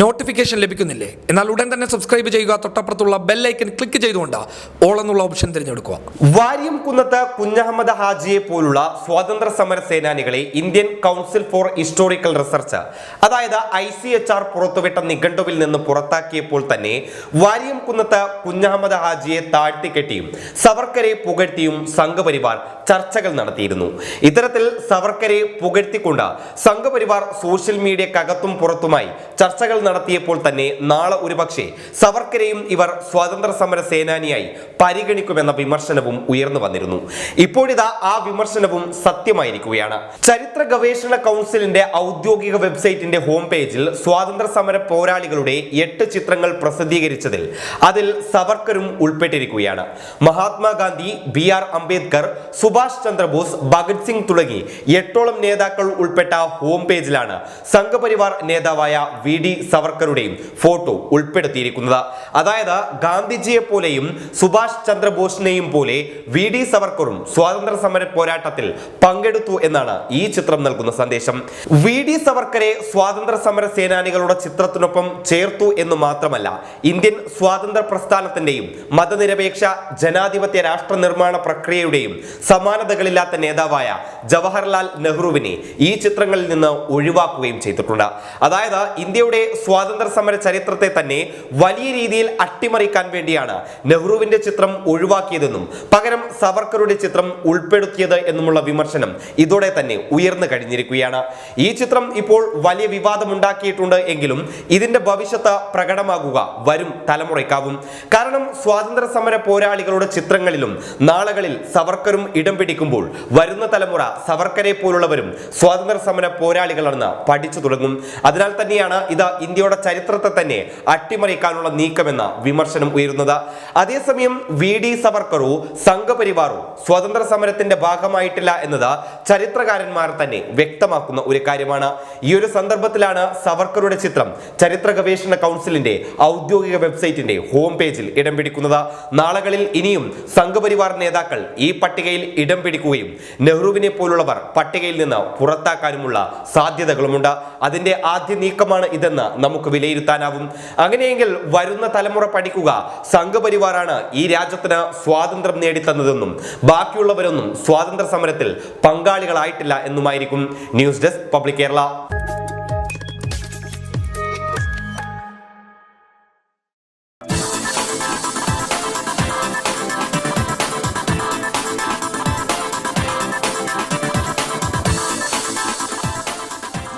Notification ലഭിക്കുന്നില്ലേ? എന്നാൽ ഉടൻ തന്നെ സബ്സ്ക്രൈബ് ചെയ്യുക തൊട്ടപ്പുറത്തുള്ള ബെല്ലൈക്കൻ ക്ലിക്ക് ചെയ്തുകൊണ്ട് ഓൾ എന്നുള്ള ഓപ്ഷൻ തിരഞ്ഞെടുക്കുക. വാര്യം കുന്നത്ത് കുഞ്ഞഹമ്മദ് ഹാജിയെ പോലുള്ള സ്വാതന്ത്ര്യ സമര സേനാനികളെ Indian council for historical research അതായത് ഐ സി എച്ച് ആർ പുറത്തുവിട്ട നിഘണ്ടുവിൽ നിന്ന് പുറത്താക്കിയപ്പോൾ തന്നെ വാര്യം കുന്നത്ത് കുഞ്ഞഹമ്മദ് ഹാജിയെ താഴ്ത്തിക്കെട്ടിയും സവർക്കരെ പുകഴ്ത്തിയും സംഘപരിവാർ ചർച്ചകൾ നടത്തിയിരുന്നു. ഇത്തരത്തിൽ സവർക്കരെ പുകഴ്ത്തിക്കൊണ്ട് സംഘപരിവാർ സോഷ്യൽ മീഡിയക്കകത്തും പുറത്തുമായി ചർച്ചകൾ നടത്തിയപ്പോൾ തന്നെ നാളെ ഒരുപക്ഷെ സവർക്കരെയും ഇവർ സ്വാതന്ത്ര്യ സമര സേനാനിയായി പരിഗണിക്കുമെന്ന വിമർശനവും ഉയർന്നു വന്നിരുന്നു. ഇപ്പോഴിതാ ആ വിമർശനവും സത്യമായിരിക്കുകയാണ്. ചരിത്ര ഗവേഷണ കൗൺസിലിന്റെ ഔദ്യോഗിക വെബ്സൈറ്റിന്റെ ഹോം പേജിൽ സ്വാതന്ത്ര്യ സമര പോരാളികളുടെ എട്ട് ചിത്രങ്ങൾ പ്രസിദ്ധീകരിച്ചതിൽ അതിൽ സവർക്കരും ഉൾപ്പെട്ടിരിക്കുകയാണ്. മഹാത്മാഗാന്ധി ബി ആർ അംബേദ്കർ സുഭാഷ് ചന്ദ്രബോസ് ഭഗത് സിംഗ് തുടങ്ങി എട്ടോളം നേതാക്കൾ ഉൾപ്പെട്ട ഹോം പേജിലാണ് സംഘപരിവാർ നേതാവായ വി ഡി സവർക്കറുടെയും ഫോട്ടോ ഉൾപ്പെടുത്തിയിരിക്കുന്നത്. അതായത് ഗാന്ധിജിയെ പോലെയും സുഭാഷ് ചന്ദ്രബോസിനെയും പോലെ വി ഡി സവർക്കറും സ്വാതന്ത്ര്യ സമര പോരാട്ടത്തിൽ പങ്കെടുത്തു എന്നാണ് ഈ ചിത്രം നൽകുന്ന സന്ദേശം. വി ഡി സവർക്കറെ സ്വാതന്ത്ര്യ സമര സേനാനികളുടെ ചിത്രത്തിനൊപ്പം ചേർത്തു എന്ന് മാത്രമല്ല ഇന്ത്യൻ സ്വാതന്ത്ര്യ പ്രസ്ഥാനത്തിന്റെയും മതനിരപേക്ഷ ജനാധിപത്യ രാഷ്ട്ര നിർമ്മാണ പ്രക്രിയയുടെയും സമാനതകളില്ലാത്ത നേതാവായ ജവഹർലാൽ നെഹ്റുവിനെ ഈ ചിത്രങ്ങളിൽ നിന്ന് ഒഴിവാക്കുകയും ചെയ്തിട്ടുണ്ട്. അതായത് ഇന്ത്യയുടെ സ്വാതന്ത്ര്യ സമര ചരിത്രത്തെ തന്നെ വലിയ രീതിയിൽ അട്ടിമറിക്കാൻ വേണ്ടിയാണ് നെഹ്റുവിന്റെ ചിത്രം ഒഴിവാക്കിയതെന്നും പകരം സവർക്കറുടെ ചിത്രം ഉൾപ്പെടുത്തിയത് എന്നുമുള്ള വിമർശനം ഇതോടെ തന്നെ ഉയർന്നു കഴിഞ്ഞിരിക്കുകയാണ്. ഈ ചിത്രം ഇപ്പോൾ വലിയ വിവാദമുണ്ടാക്കിയിട്ടുണ്ട് എങ്കിലും ഇതിന്റെ ഭവിഷ്യത്ത് പ്രകടമാകുക വരും തലമുറയ്ക്കാവും. കാരണം സ്വാതന്ത്ര്യ സമര പോരാളികളുടെ ചിത്രങ്ങളിലും നാളുകളിൽ സവർക്കറും ഇടം പിടിക്കുമ്പോൾ വരുന്ന തലമുറ സവർക്കരെ പോലുള്ളവരും സ്വാതന്ത്ര്യ സമര പോരാളികളാണെന്ന് പഠിച്ചു തുടങ്ങും. അതിനാൽ തന്നെയാണ് ഇത് ഇന്ത്യയുടെ ചരിത്രത്തെ തന്നെ അട്ടിമറിക്കാനുള്ള നീക്കമെന്ന വിമർശനം ഉയരുന്നത്. അതേസമയം വി ഡി സവർക്കറോ സംഘപരിവാറോ സ്വാതന്ത്ര്യ സമരത്തിന്റെ ഭാഗമായിട്ടില്ല എന്നത് ചരിത്രകാരന്മാർ തന്നെ വ്യക്തമാക്കുന്ന ഒരു കാര്യമാണ്. ഈ ഒരു സന്ദർഭത്തിലാണ് സവർക്കറുടെ ചിത്രം ചരിത്ര ഗവേഷണ കൗൺസിലിന്റെ ഔദ്യോഗിക വെബ്സൈറ്റിന്റെ ഹോം പേജിൽ ഇടം പിടിക്കുന്നത്. നാളുകളിൽ ഇനിയും സംഘപരിവാർ നേതാക്കൾ ഈ പട്ടികയിൽ ഇടം പിടിക്കുകയും നെഹ്റുവിനെ പോലുള്ളവർ പട്ടികയിൽ നിന്ന് പുറത്താക്കാനുമുള്ള സാധ്യതകളുമുണ്ട്. അതിന്റെ ആദ്യ നീക്കമാണ് ഇതെന്ന് നമുക്ക് വിലയിരുത്താനാവും. അങ്ങനെയെങ്കിൽ വരുന്ന തലമുറ പഠിക്കുക. സംഘപരിവാറാണ് ഈ രാജ്യത്തിന് സ്വാതന്ത്ര്യം നേടിത്തന്നതെന്നും ബാക്കിയുള്ളവരൊന്നും സ്വാതന്ത്ര്യ സമരത്തിൽ പങ്കാളികളായിട്ടില്ല എന്നുമായിരിക്കും ന്യൂസ് ഡെസ്ക് പബ്ലിക് കേരള.